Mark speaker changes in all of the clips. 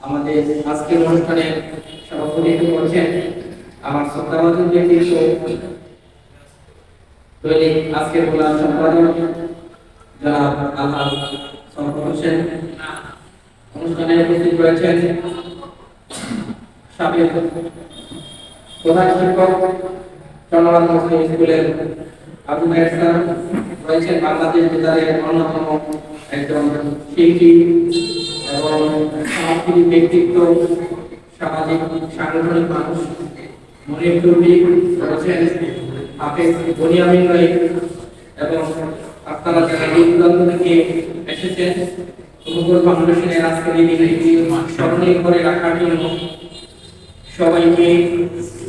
Speaker 1: আমাদের আজকের অনুষ্ঠানে সভাপতিত্ব করছেন আমার শ্রদ্ধাভাজন ব্যক্তিত্ব দৈনিক আজকের বলার সম্পাদক জনাব আলহাজ শঙ্কর হোসেন। অনুষ্ঠানে উপস্থিত রয়েছেন সাবেক প্রধান শিক্ষক চন্দ্রনাথ মুসলিম স্কুলের আবু নাইর স্যার। রয়েছেন বাংলাদেশ বেতারের অন্যতম একজন শিল্পী এবং সাংস্কৃতিক ব্যক্তিত্ব, সামাজিক, সাংগঠনিক মানুষ। মনির চৌধুরী রয়েছেন হাফেজ বনিয়ামিন রাই এবং আপনারা যারা দূরান্ত থেকে এসেছেন অনুকূল ফাউন্ডেশনের আজকের এই দিনে স্মরণীয় করে রাখার জন্য সবাইকে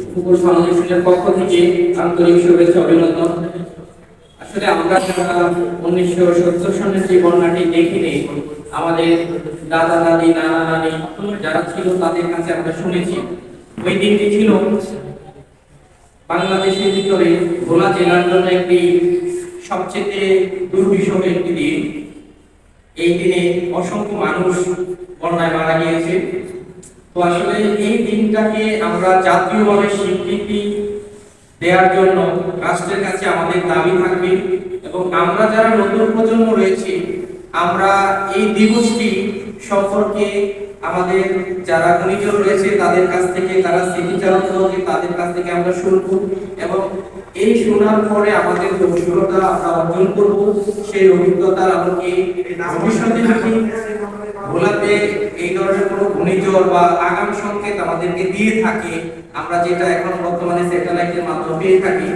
Speaker 1: উপকূল ফাউন্ডেশনের পক্ষ থেকে আন্তরিক শুভেচ্ছা অভিনন্দন। আসলে আমরা যারা উনিশশো সত্তর সনের যে বন্যাটি দেখিনি আমাদের দাদা, দাদি, নানা, নানি যারা ছিল তাদের কাছে আমরা শুনেছি। ওই দিনটি ছিল বাংলাদেশের ভিতরে ভোলা জেলার জন্য একটি সবচেয়ে দুর্বিষহ একটি দিন। এই দিনে অসংখ্য মানুষ বন্যায় মারা গিয়েছে। তো আসলে এই দিনটাকে আমরা জাতীয়ভাবে স্বীকৃতি দেওয়ার জন্য রাষ্ট্রের কাছে আমাদের দাবি থাকবে এবং আমরা যারা নতুন প্রজন্ম রয়েছে আমরা এই দিবসটি সম্পর্কে আমাদের যারা গুণীজন রয়েছে, তাদের কাছ থেকে, তারা স্মৃতিচারণ করবে তাদের কাছ থেকে আমরা শুনব এবং এই শোনার পরে আমাদের যে আমরা অর্জন করব, সেই অভিজ্ঞতার আলোকে ভবিষ্যতে যদি ভোলাতে এই ধরনের কোনো ঘূর্ণিঝড় বা আগাম সংকেত আমাদেরকে দিয়ে থাকে, আমরা যেটা এখন বর্তমানে স্যাটেলাইটের মাধ্যমে পেয়ে থাকি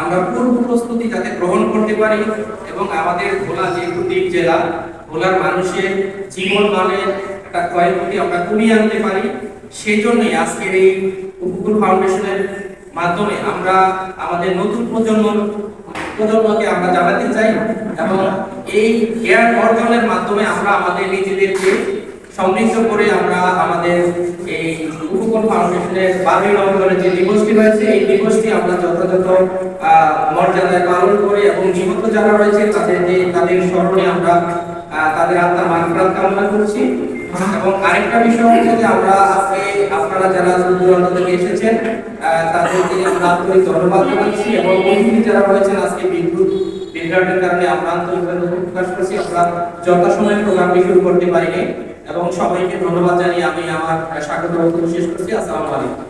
Speaker 1: আমরা পূর্ব প্রস্তুতি যাতে গ্রহণ করতে পারি এবং আমাদের ভোলা যেহেতু দ্বীপ জেলা, ভোলার মানুষের জীবন মানের একটা ক্ষয়ক্ষতি আমরা কমিয়ে আনতে পারি। সেই জন্যই আজকের এই উপকূল ফাউন্ডেশনের মাধ্যমে আমরা আমাদের নতুন প্রজন্ম, প্রজন্মকে আমরা জানাতে চাই এবং এই জ্ঞান অর্জনের মাধ্যমে আমরা আমাদের নিজেদেরকে সমৃদ্ধ করে আমরা আমাদের এই উপকূল ফাউন্ডেশনের বারোই নভেম্বরের যে দিবসটি রয়েছে, এই দিবসটি আমরা যথাযথ মর্যাদায় পালন করে এবং নিহত যারা রয়েছে, তাদেরকে, তাদের স্মরণে আমরা তাদের আত্মার মানফরাত কামনা করছি। এবং আরেকটা বিষয় হচ্ছে যে আমরা আজকে আপনারা যারা দূর দূরান্ত থেকে এসেছেন তাদেরকে আমরা আন্তরিক ধন্যবাদ জানাচ্ছি এবং অতিথি যারা রয়েছেন, আজকে বিদ্যুৎ বিভ্রাটের কারণে আমরা আন্তরিকভাবে প্রকাশ করছি। আমরা যথাসময়ে প্রোগ্রামটি শুরু করতে পারিনি। এবং সবাইকে ধন্যবাদ জানিয়ে আমি আমার স্বাগত বক্তব্য শেষ করছি। আসসালামু আলাইকুম।